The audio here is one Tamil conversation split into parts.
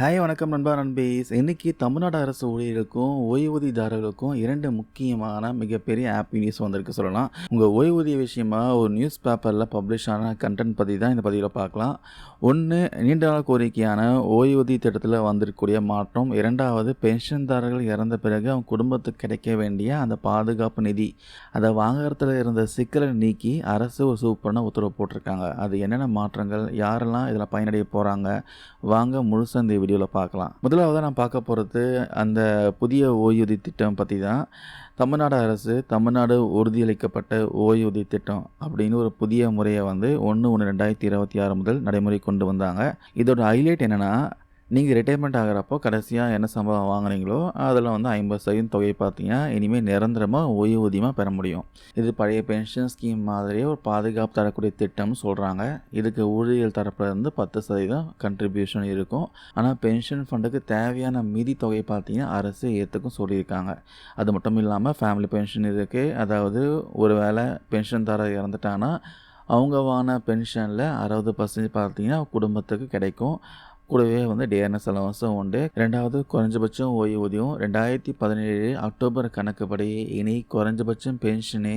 ஹாய் வணக்கம் நண்பா நண்பீஸ் இன்றைக்கி தமிழ்நாடு அரசு ஊழியர்களுக்கும் ஓய்வூதியதாரர்களுக்கும் இரண்டு முக்கியமான மிகப்பெரிய ஹாப்பி நியூஸ் வந்திருக்கு சொல்லலாம். உங்கள் ஓய்வூதிய விஷயமா ஒரு நியூஸ் பேப்பரில் பப்ளிஷ் ஆன கண்டென்ட் பற்றி தான் இந்த பதிவில் பார்க்கலாம். ஒன்று நீண்ட நாள் கோரிக்கையான ஓய்வூதிய திட்டத்தில் வந்திருக்கக்கூடிய மாற்றம். இரண்டாவது பென்ஷன்தாரர்கள் இறந்த பிறகு அவங்க குடும்பத்துக்கு கிடைக்க வேண்டிய அந்த பாதுகாப்பு நிதி அதை வாங்குறதுல இருந்த சிக்கலை நீக்கி அரசு ஒரு சூப்பரான உத்தரவு போட்டிருக்காங்க. அது என்னென்ன மாற்றங்கள் யாரெல்லாம் இதில் பயனடைய போகிறாங்க வாங்க முழுசந்தி வீடியோவில் பார்க்கலாம் முதலாவது நான் பார்க்க போகிறது அந்த புதிய ஓய்வூதிய திட்டம் பற்றி தான். தமிழ்நாடு அரசு தமிழ்நாடு உறுதியளிக்கப்பட்ட ஓய்வூதிய திட்டம் அப்படின்னு ஒரு புதிய முறையை வந்து ஒன்று ஒன்று ரெண்டாயிரத்தி இருபத்தி ஆறு முதல் நடைமுறை கொண்டு வந்தாங்க. இதோட ஹைலைட் என்னென்னா நீங்கள் ரிட்டையர்மெண்ட் ஆகிறப்போ கடைசியாக என்ன சம்பளம் வாங்குறீங்களோ அதில் வந்து ஐம்பது சதவீதம் தொகை பார்த்தீங்கன்னா இனிமேல் நிரந்தரமாக ஓய்வூதியமாக பெற முடியும். இது பழைய பென்ஷன் ஸ்கீம் மாதிரியே ஒரு பாதுகாப்பு தரக்கூடிய திட்டம்னு சொல்கிறாங்க இதுக்கு ஊழியர் தரப்புலேருந்து பத்து சதவீதம் கண்ட்ரிபியூஷன் இருக்கும். ஆனால் பென்ஷன் ஃபண்டுக்கு தேவையான மீதி தொகை பார்த்தீங்கன்னா அரசு ஏற்றுக்கும் சொல்லியிருக்காங்க. அது மட்டும் இல்லாமல் ஃபேமிலி பென்ஷன் இருக்குது அதாவது ஒரு வேளை பென்ஷன் தர இறந்துட்டாங்கன்னா அவங்க வாங்கின பென்ஷனில் அறுபது பர்சன்டேஜ் பார்த்தீங்கன்னா குடும்பத்துக்கு கிடைக்கும். கூடவே வந்து டிஎன்எஸ் அலவன்ஸும் உண்டு. ரெண்டாவது குறைஞ்சபட்சம் ஓய்வூதியம். ரெண்டாயிரத்தி பதினேழு அக்டோபர் கணக்குப்படி இனி குறைஞ்சபட்சம் பென்ஷனு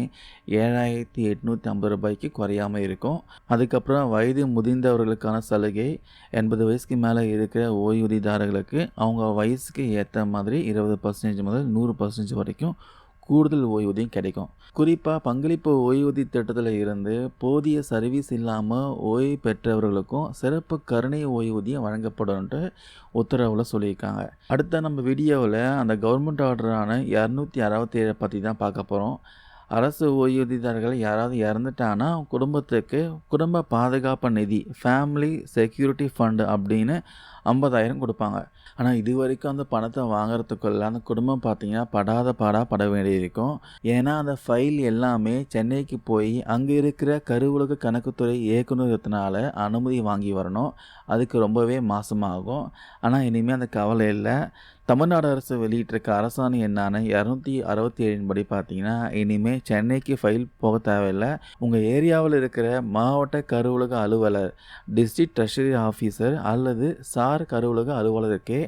ஏழாயிரத்தி எட்நூற்றி ஐம்பது ரூபாய்க்கு குறையாமல் இருக்கும். அதுக்கப்புறம் வயது முதிர்ந்தவர்களுக்கான சலுகை எண்பது வயசுக்கு மேலே இருக்கிற ஓய்வூதியதாரர்களுக்கு அவங்க வயசுக்கு ஏற்ற மாதிரி இருபது பர்சன்டேஜ் முதல் நூறு பர்சன்டேஜ் வரைக்கும் கூடுதல் ஓய்வூதியம் கிடைக்கும். குறிப்பாக பங்களிப்பு ஓய்வூதிய திட்டத்தில் இருந்து போதிய சர்வீஸ் இல்லாமல் ஓய்வு பெற்றவர்களுக்கும் சிறப்பு கருணை ஓய்வூதியம் வழங்கப்படும்ன்ட்டு உத்தரவில் சொல்லியிருக்காங்க. அடுத்த நம்ம வீடியோவில் அந்த கவர்மெண்ட் ஆர்டரான இரநூத்தி அறுபத்தி ஏழை பற்றி தான் பார்க்க போகிறோம் அரசு ஓய்வூதியதாரர்கள் யாராவது இறந்துட்டாங்கன்னா குடும்பத்துக்கு குடும்ப பாதுகாப்பு நிதி ஃபேமிலி செக்யூரிட்டி ஃபண்டு அப்படின்னு ஐம்பதாயிரம் கொடுப்பாங்க. ஆனால் இது வரைக்கும் அந்த பணத்தை வாங்குறதுக்குள்ள அந்த குடும்பம் பார்த்தீங்கன்னா படாத பாடாக பட வேண்டியிருக்கும். ஏன்னா அந்த ஃபைல் எல்லாமே சென்னைக்கு போய் அங்கே இருக்கிற கருவுலக கணக்குத்துறை இயக்குநரத்தினால அனுமதி வாங்கி வரணும். அதுக்கு ரொம்பவே மாசமாகும். ஆனால் இனிமேல் அந்த கவலை இல்லை. தமிழ்நாடு அரசு வெளியிட்டிருக்க அரசாணை என்னான இரநூத்தி அறுபத்தி ஏழின் படி பார்த்தீங்கன்னா இனிமேல் சென்னைக்கு ஃபைல் போக தேவையில்லை. உங்கள் ஏரியாவில் இருக்கிற மாவட்ட கருவூலக அலுவலர் டிஸ்ட்ரிக்ட் ட்ரெஷரி ஆஃபீஸர் அல்லது சார் கருவூலக அலுவலருக்கே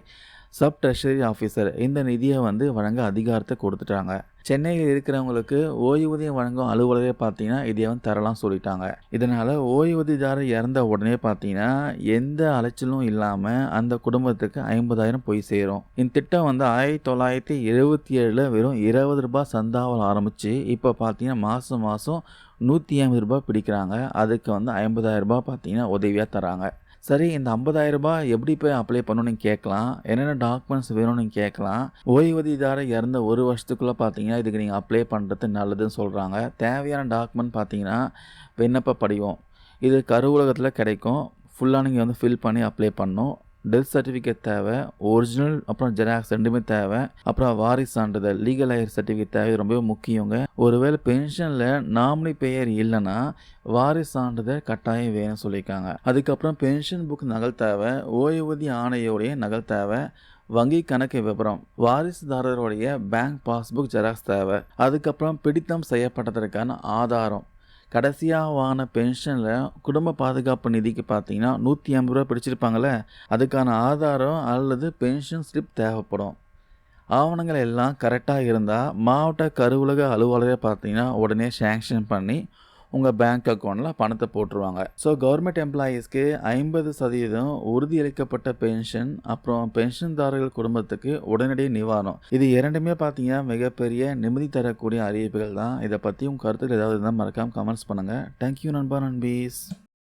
சப் ட்ரெஷரி ஆஃபீஸர் இந்த நிதியை வந்து வழங்க அதிகாரத்தை கொடுத்துட்டாங்க. சென்னையில் இருக்கிறவங்களுக்கு ஓய்வூதியம் வழங்கும் அலுவலரே பார்த்தீங்கன்னா இதை வந்து தரலாம் சொல்லிட்டாங்க. இதனால் ஓய்வூதியதாரர் இறந்த உடனே பார்த்தீங்கன்னா எந்த அலைச்சலும் இல்லாமல் அந்த குடும்பத்துக்கு ஐம்பதாயிரம் போய் சேரும். இந்த திட்டம் வந்து ஆயிரத்தி தொள்ளாயிரத்தி எழுபத்தி ஏழில் வெறும் இருபது ரூபாய் சந்தாவில் ஆரம்பித்து இப்போ பார்த்தீங்கன்னா மாதம் மாதம் நூற்றி ஐம்பது ரூபாய் பிடிக்கிறாங்க. அதுக்கு வந்து ஐம்பதாயிரம் ரூபாய் பார்த்தீங்கன்னா உதவியாக தராங்க. சரி இந்த ஐம்பதாயிரம் ரூபாய் எப்படி போய் அப்ளை பண்ணணும்னு கேட்கலாம். என்னென்ன டாக்குமெண்ட்ஸ் வேணும்னு கேட்கலாம். ஓய்வூதியதாரர் இறந்த ஒரு வருஷத்துக்குள்ளே பார்த்தீங்கன்னா இதுக்கு நீங்கள் அப்ளை பண்ணுறது நல்லதுன்னு சொல்கிறாங்க தேவையான டாக்குமெண்ட் பார்த்தீங்கன்னா விண்ணப்ப படிவம். இது கருவூலகத்தில் கிடைக்கும். ஃபுல்லாக நீங்கள் வந்து ஃபில் பண்ணி அப்ளை பண்ணணும். டெத் சர்டிஃபிகேட் தேவை ஒரிஜினல் அப்புறம் ஜெராக்ஸ் ரெண்டுமே தேவை. அப்புறம் வாரிசு சான்றிதழ் லீகல் ஹையர் சர்டிஃபிகேட் தேவை ரொம்பவே முக்கியங்க. ஒருவேளை பென்ஷனில் நாமினி பெயர் இல்லைன்னா வாரிசு சான்றிதழ் கட்டாயம் வேணும்னு சொல்லியிருக்காங்க. அதுக்கப்புறம் பென்ஷன் புக் நகல் தேவை ஓய்வூதிய ஆணையோடைய நகல் தேவை வங்கி கணக்கு விவரம் வாரிசுதாரருடைய பேங்க் பாஸ்புக் ஜெராக்ஸ் தேவை. அதுக்கப்புறம் பிடித்தம் செய்யப்பட்டதற்கான ஆதாரம் கடைசியாக வாங்கின பென்ஷனில் குடும்ப பாதுகாப்பு நிதிக்கு பார்த்தீங்கன்னா நூற்றி ஐம்பது ரூபா பிடிச்சிருப்பாங்களே அதுக்கான ஆதாரம் அல்லது பென்ஷன் ஸ்லிப் தேவைப்படும். ஆவணங்கள் எல்லாம் கரெக்டாக இருந்தால் மாவட்ட கருவுலக அலுவலரை பார்த்தீங்கன்னா உடனே சேங்ஷன் பண்ணி உங்கள் பேங்க் அக்கௌண்ட்டில் பணத்தை போட்டுருவாங்க. ஸோ கவர்மெண்ட் எம்ப்ளாயீஸ்க்கு ஐம்பது சதவீதம் உறுதியளிக்கப்பட்ட பென்ஷன் அப்புறம் பென்ஷன்தாரர்கள் குடும்பத்துக்கு உடனடி நிவாரணம். இது இரண்டுமே பார்த்தீங்கன்னா மிகப்பெரிய நிம்மதி தரக்கூடிய அறிவிப்புகள் தான். இதை பற்றி உங்கள் கருத்துக்கள் ஏதாவது இருந்தால் மறக்காமல் கமெண்ட்ஸ் பண்ணுங்கள் தேங்க்யூ நண்பா நண்பீஸ்.